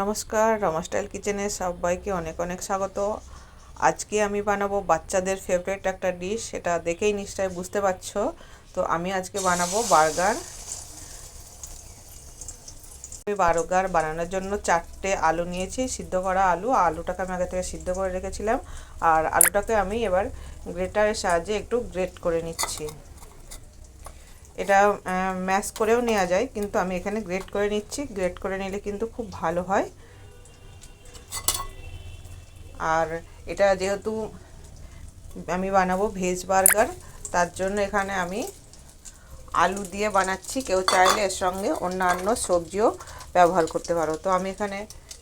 নমস্কার, রমা স্টাইল কিচেনে সবাইকে অনেক অনেক স্বাগত। আজকে আমি বানাবো বাচ্চাদের ফেভারিট একটা ডিশ সেটা দেখেই নিশ্চয়ই বুঝতে পারছ। তো আমি আজকে বানাবো বার্গার। আমি বার্গার বানানোর জন্য চারটে আলু নিয়েছি, সিদ্ধ করা আলু। আলুটাকে আমি আগে থেকে সিদ্ধ করে রেখেছিলাম। আর আলুটাকে আমি এবার গ্রেটারের সাহায্যে একটু গ্রেট করে নিচ্ছি। এটা ম্যাশ করেও নেওয়া যায়, কিন্তু আমি এখানে গ্রেট করে নিচ্ছি। গ্রেট করে নিলে কিন্তু খুব ভালো হয়। আর এটা যেহেতু আমি বানাবো ভেজ বার্গার তার জন্য এখানে আমি আলু দিয়ে বানাচ্ছি। কেউ চাইলে এর সঙ্গে অন্যান্য সবজিও ব্যবহার করতে পারো। তো আমি এখানে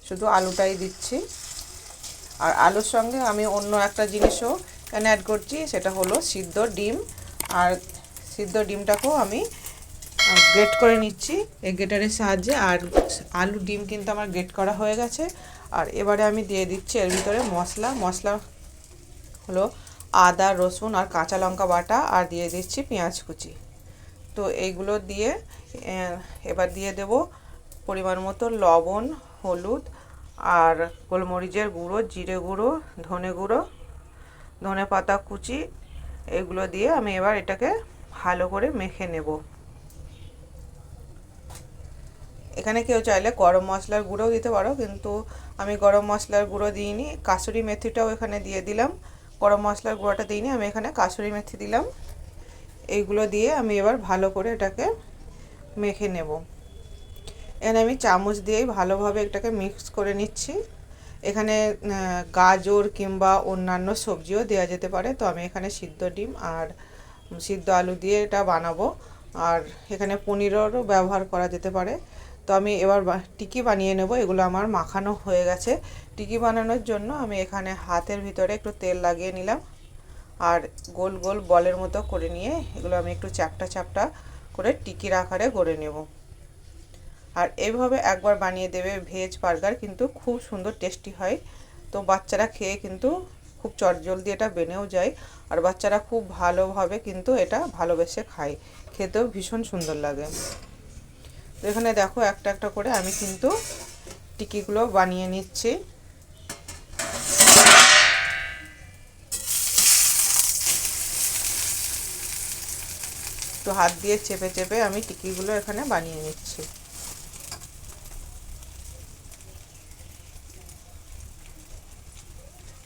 শুধু আলুটাই দিচ্ছি। আর আলুর সঙ্গে আমি অন্য একটা জিনিসও এখানে অ্যাড করছি, সেটা হলো সিদ্ধ ডিম। আর সিদ্ধ ডিমটাকেও আমি গ্রেট করে নিচ্ছি এই গ্রেটারের সাহায্যে। আর আলু ডিম কিন্তু আমার গ্রেট করা হয়ে গেছে। আর এবারে আমি দিয়ে দিচ্ছি এর ভিতরে মশলা। মশলা হলো আদা, রসুন আর কাঁচা লঙ্কা বাটা আর দিয়ে দিচ্ছি পেঁয়াজ কুচি। তো এইগুলো দিয়ে এবার দিয়ে দেব পরিমাণ মতো লবণ, হলুদ আর গোলমরিচের গুঁড়ো, জিরে গুঁড়ো, ধনে গুঁড়ো, ধনে পাতা কুচি। এগুলো দিয়ে আমি এবার এটাকে ভালো করে মেখে নেব। এখানে কেউ চাইলে গরম মশলার গুঁড়োও দিতে পারো, কিন্তু আমি গরম মশলার গুঁড়ো দিইনি। কাসুরি মেথিটাও এখানে দিয়ে দিলাম। গরম মশলার গুঁড়োটা দিইনি, আমি এখানে কাসুরি মেথি দিলাম। এইগুলো দিয়ে আমি এবার ভালো করে এটাকে মেখে নেব। এখানে আমি চামচ দিয়েই ভালোভাবে এটাকে মিক্স করে নিচ্ছি। এখানে গাজর কিংবা অন্যান্য সবজিও দেওয়া যেতে পারে। তো আমি এখানে সিদ্ধ ডিম আর সিদ্ধ আলু দিয়ে এটা বানাবো। আর এখানে পনিরেরও ব্যবহার করা যেতে পারে। তো আমি এবার টিকি বানিয়ে নেব। এগুলো আমার মাখানো হয়ে গেছে। টিকি বানানোর জন্য আমি এখানে হাতের ভিতরে একটু তেল লাগিয়ে নিলাম। আর গোল গোল বলের মতো করে নিয়ে এগুলো আমি একটু চ্যাপটা চ্যাপটা করে টিকির আকারে গড়ে নেব। আর এইভাবে একবার বানিয়ে দেবে ভেজ বার্গার কিন্তু খুব সুন্দর টেস্টি হয়। তো বাচ্চারা খেয়ে কিন্তু খুব চটজলদি এটা বেনেও যায়। আর বাচ্চারা খুব ভালোভাবে কিন্তু এটা ভালোবেসে খায়। খেতেও ভীষণ সুন্দর লাগে। তো এখানে দেখো একটা একটা করে আমি কিন্তু টিকিগুলো বানিয়ে নিচ্ছি। তো হাত দিয়ে চেপে চেপে আমি টিকিগুলো এখানে বানিয়ে নিচ্ছি।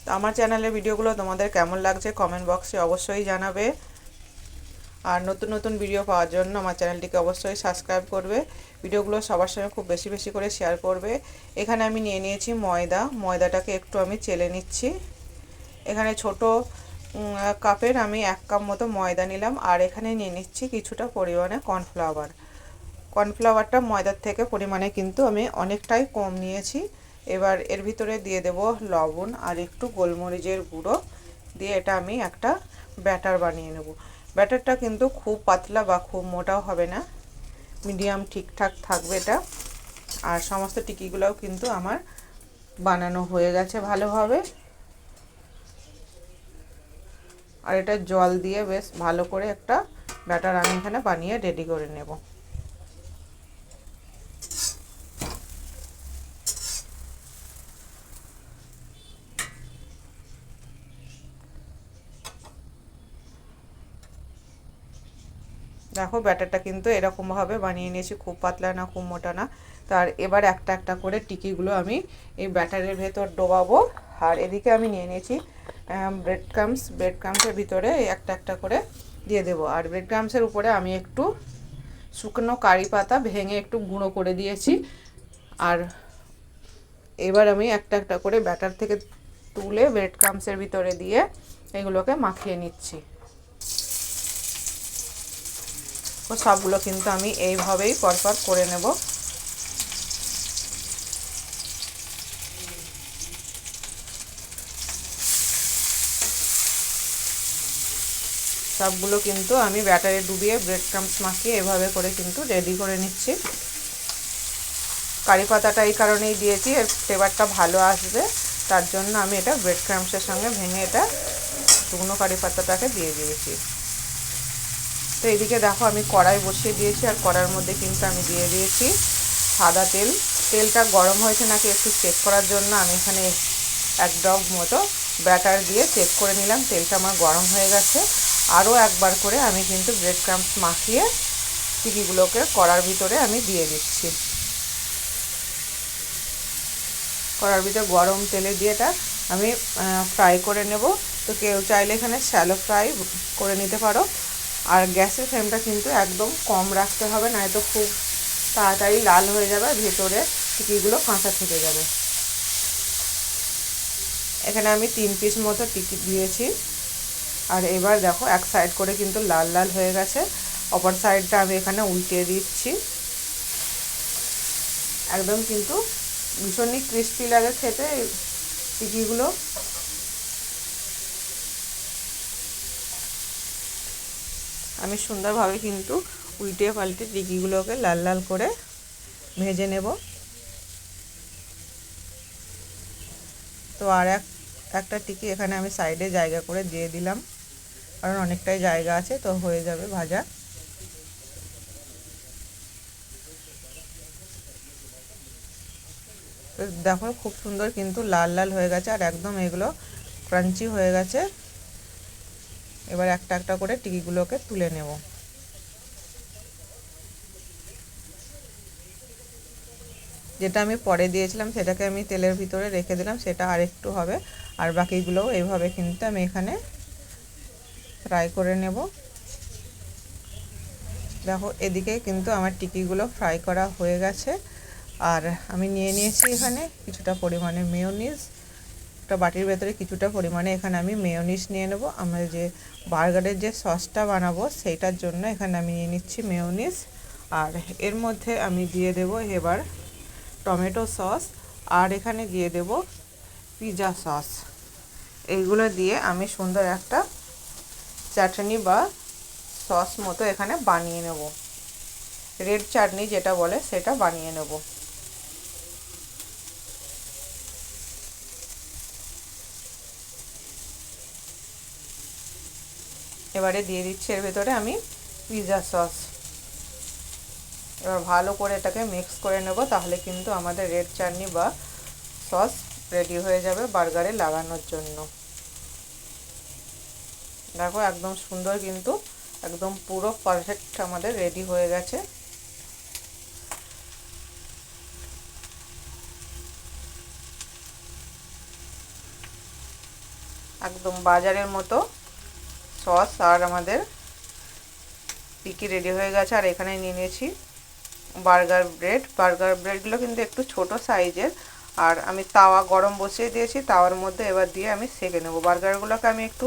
তো আমার চ্যানেলের ভিডিওগুলো তোমাদের কেমন লাগছে কমেন্ট বক্সে অবশ্যই জানাবে। আর নতুন নতুন ভিডিও পাওয়ার জন্য আমার চ্যানেলটিকে অবশ্যই সাবস্ক্রাইব করবে। ভিডিওগুলো সবার সঙ্গে খুব বেশি বেশি করে শেয়ার করবে। এখানে আমি নিয়ে নিয়েছি ময়দা। ময়দাটাকে একটু আমি চেলে নিচ্ছি। এখানে ছোট কাপের আমি এক কাপ মতো ময়দা নিলাম। আর এখানে নিয়ে নিচ্ছি কিছুটা পরিমাণে কর্নফ্লাওয়ার কর্নফ্লাওয়ারটা ময়দার থেকে পরিমাণে কিন্তু আমি অনেকটাই কম নিয়েছি। এবার এর ভিতরে দিয়ে দেব লবণ আর একটু গোলমরিচের গুঁড়ো। দিয়ে এটা আমি একটা ব্যাটার বানিয়ে নেব। ব্যাটারটা কিন্তু খুব পাতলা বা খুব মোটাও হবে না। মিডিয়াম ঠিকঠাক থাকবে এটা। আর সমস্ত টিকিগুলোও কিন্তু আমার বানানো হয়ে গেছে ভালোভাবে। আর এটা জল দিয়ে বেশ ভালো করে একটা ব্যাটার আমি এখানে বানিয়ে রেডি করে নেব। দেখো ব্যাটারটা কিন্তু এরকমভাবে বানিয়ে নিয়েছি, খুব পাতলা না, খুব মোটা না। তার এবার একটা একটা করে টিকিগুলো আমি এই ব্যাটারের ভেতর ডোবাবো। আর এদিকে আমি নিয়ে নিয়েছি ব্রেড ক্রামস ব্রেড ক্রামসের ভিতরে একটা একটা করে দিয়ে দেবো। আর ব্রেড ক্রামসের উপরে আমি একটু শুকনো কারি পাতা ভেঙে একটু গুঁড়ো করে দিয়েছি। আর এবার আমি একটা একটা করে ব্যাটার থেকে তুলে ব্রেড ক্রামসের ভিতরে দিয়ে এগুলোকে মাখিয়ে নিচ্ছি। ও সবগুলো কিন্তু আমি এইভাবেই পরপর করে নেব। সবগুলো কিন্তু আমি ব্যাটারে ডুবিয়ে ব্রেড ক্রামস মাখিয়ে এভাবে করে কিন্তু রেডি করে নিচ্ছি। কারি পাতাটা এই কারণেই দিয়েছি, এর ফ্লেভারটা ভালো আসবে, তার জন্য আমি এটা ব্রেড ক্রামসের সঙ্গে ভেঙে এটা শুকনো কারি পাতাটাকে দিয়ে দিয়েছি। তো এদিকে দেখো আমি কড়াই বসিয়ে দিয়েছি আর কড়ার মধ্যে কিন্তু আমি দিয়ে দিয়েছি সাদা তেল। তেলটা গরম হয়েছে নাকি একটু চেক করার জন্য, আমি এখানে এক ডগ মতো ব্যাটার দিয়ে চেক করে নিলাম, তেলটা আমার গরম হয়ে গেছে। আরও একবার করে আমি কিন্তু ব্রেড ক্রাম্পস মাখিয়ে টিকিগুলোকে কড়ার ভিতরে আমি দিয়ে দিচ্ছি। কড়ার ভিতরে গরম তেলে দিয়ে এটা আমি ফ্রাই করে নেব। তো কেউ চাইলে এখানে শ্যালো ফ্রাই করে নিতে পারো। আর গ্যাসের ফ্লেমটা কিন্তু একদম কম রাখতে হবে নয়তো খুব তাড়াতাড়ি লাল হয়ে যাবে, ভেতরে টিকিগুলো কাঁচা থেকে যাবে। এখানে আমি তিন পিস মতো টিকি দিয়েছি। আর এবার দেখো, এক সাইড করে কিন্তু লাল লাল হয়ে গেছে। অপর সাইডটা আমি এখানে উল্টে দিচ্ছি। একদম কিন্তু ভীষণই ক্রিস্পি লাগে খেতে টিকিগুলো। আমি সুন্দরভাবে কিন্তু উল্টে পাল্টে টিকিগুলোকে লাল লাল করে ভেজে নেব। তো আর এক, একটা টিকি এখানে আমি সাইডে জায়গা করে দিয়ে দিলাম। কারণ অনেকটাই জায়গা আছে, তো হয়ে যাবে ভাজা। দেখো, খুব সুন্দর কিন্তু লাল লাল হয়ে গেছে, আর একদম এগুলো ক্রাঞ্চি হয়ে গেছে। এবার একটা একটা করে টিকিগুলোকে তুলে নেব। যেটা আমি পরে দিয়েছিলাম সেটাকে আমি তেলের ভিতরে রেখে দিলাম, সেটা আর একটু হবে। আর বাকিগুলোও এইভাবে কিন্তু আমি এখানে ফ্রাই করে নেব। দেখো, এদিকে কিন্তু আমার টিকিগুলো ফ্রাই করা হয়ে গেছে। আর আমি নিয়ে নিয়েছি এখানে কিছুটা পরিমাণে মেয়োনিজ। একটা বাটির ভেতরে কিছুটা পরিমাণে এখানে আমি মেয়োনিজ নিয়ে নেব। আমরা যে বার্গারের যে সসটা বানাবো, সেইটার জন্য এখানে আমি নিয়ে নিচ্ছি মেয়োনিজ আর এর মধ্যে আমি দিয়ে দেব এবার টমেটো সস, আর এখানে দিয়ে দেব পিৎজা সস। এইগুলো দিয়ে আমি সুন্দর একটা চাটনি বা সস মতো এখানে বানিয়ে নেব। রেড চাটনি যেটা বলে সেটা বানিয়ে নেব। এবারে দিয়ে দিচ্ছি এর ভেতরে আমি পিৎজা সস। এবার ভালো করে এটাকে মিক্স করে নেব, তাহলে কিন্তু আমাদের রেড চাটনি বা সস রেডি হয়ে যাবে বার্গারে লাগানোর জন্য। দেখো একদম সুন্দর কিন্তু, একদম পুরো পারফেক্ট আমাদের রেডি হয়ে গেছে। একদম বাজারের মতো সস আর আমাদের পিকি রেডি হয়ে গেছে। আর এখানে নিয়ে নিয়েছি বার্গার ব্রেড। বার্গার ব্রেডগুলো কিন্তু একটু ছোট সাইজের। আর আমি তাওয়া গরম বসিয়ে দিয়েছি। তাওয়ার মধ্যে এবার দিয়ে আমি সেকে নেব। বার্গারগুলোকে আমি একটু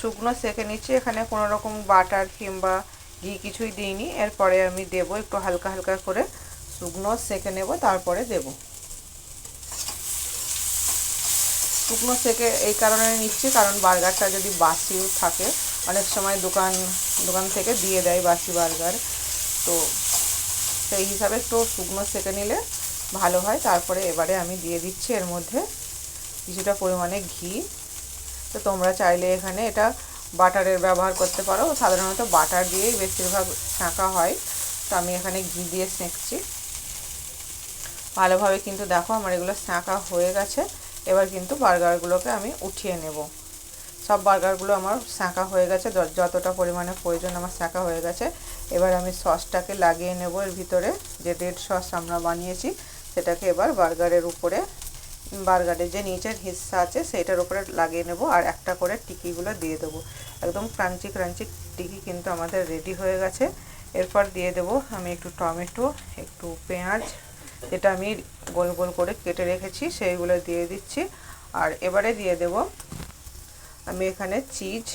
শুকনো সেকে নিচ্ছি। এখানে কোনো রকম বাটার কিংবা ঘি কিছুই দিইনি। এরপরে আমি দেব একটু হালকা হালকা করে শুকনো সেকে নেব। তারপরে দেব। শুকনো সেকে এই কারণে নিচ্ছি। কারণ বার্গারটা যদি বাসিও থাকে অনেক সময় দোকান দোকান থেকে দিয়ে দেয় বাসি বার্গার। তো সেই হিসাবে একটু শুকনো সেকে নিলে ভালো হয়। তারপরে এবারে আমি দিয়ে দিচ্ছি এর মধ্যে কিছুটা পরিমাণে ঘি। তো তোমরা চাইলে এখানে এটা বাটারের ব্যবহার করতে পারো। সাধারণত বাটার দিয়েই বেশিরভাগ ছাঁকা হয়। তো আমি এখানে ঘি দিয়ে সেঁকছি। ভালোভাবে কিন্তু দেখো আমার এগুলো ছাঁকা হয়ে গেছে। এবার কিন্তু বার্গারগুলোকে আমি উঠিয়ে নেব। সব বার্গারগুলো আমার শাঁকা হয়ে গেছে যতটা পরিমাণে প্রয়োজন আমার শাঁকা হয়ে গেছে। এবার আমি সসটাকে লাগিয়ে নেব, এর ভিতরে যে রেড সস আমরা বানিয়েছি, সেটাকে এবার বার্গারের উপরে বার্গারের যে নিচের হিস্সা আছে সেটার উপরে লাগিয়ে নেব আর একটা করে টিকিগুলো দিয়ে দেবো। একদম ক্রাঞ্চি ক্রাঞ্চি টিকি কিন্তু আমাদের রেডি হয়ে গেছে। এরপর দিয়ে দেব আমি একটু টমেটো, একটু পেঁয়াজ, যেটা আমি গোল গোল করে কেটে রেখেছি, সেইগুলো দিয়ে দিচ্ছি। আর এবারে দিয়ে দেব আমি এখানে চিজ,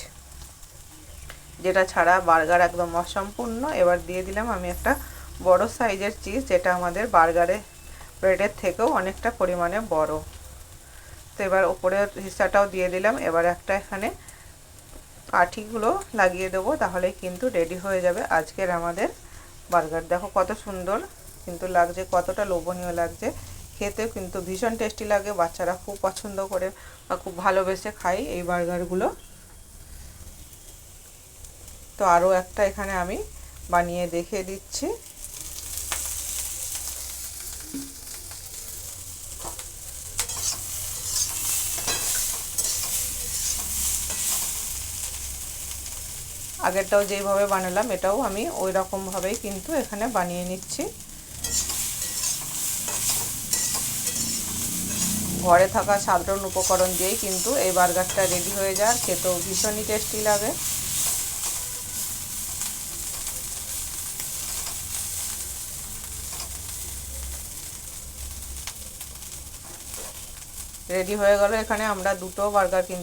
যেটা ছাড়া বার্গার একদম অসম্পূর্ণ। এবার দিয়ে দিলাম আমি একটা বড় সাইজের চিজ, যেটা আমাদের বার্গারে, ব্রেডের থেকেও অনেকটা পরিমাণে বড়। তো এবার ওপরের হিসাটাও দিয়ে দিলাম। এবার একটা এখানে কাঠিগুলো লাগিয়ে দেবো, তাহলে কিন্তু রেডি হয়ে যাবে আজকের আমাদের বার্গার। দেখো কত সুন্দর, কিন্তু লাগছে, কতটা লোভনীয় লাগছে। খেতে কিন্তু ভীষণ টেস্টি লাগে, বাচ্চারা খুব পছন্দ করে বা খুব ভালোবেসে খাই এই বার্গারগুলো। তো আরও একটা এখানে আমি বানিয়ে দেখে দিচ্ছি। আগেরটাও যেইভাবে বানালাম, এটাও আমি ওই রকমভাবেই কিন্তু এখানে বানিয়ে নিচ্ছি। ঘরে থাকা সাধারণ উপকরণ দিয়েই কিন্তু এই বার্গারটা রেডি হয়ে যায় খেতেও ভীষণই টেস্টি লাগে। রেডি হয়ে গেল। এখানে আমরা দুটো বার্গার কিন্তু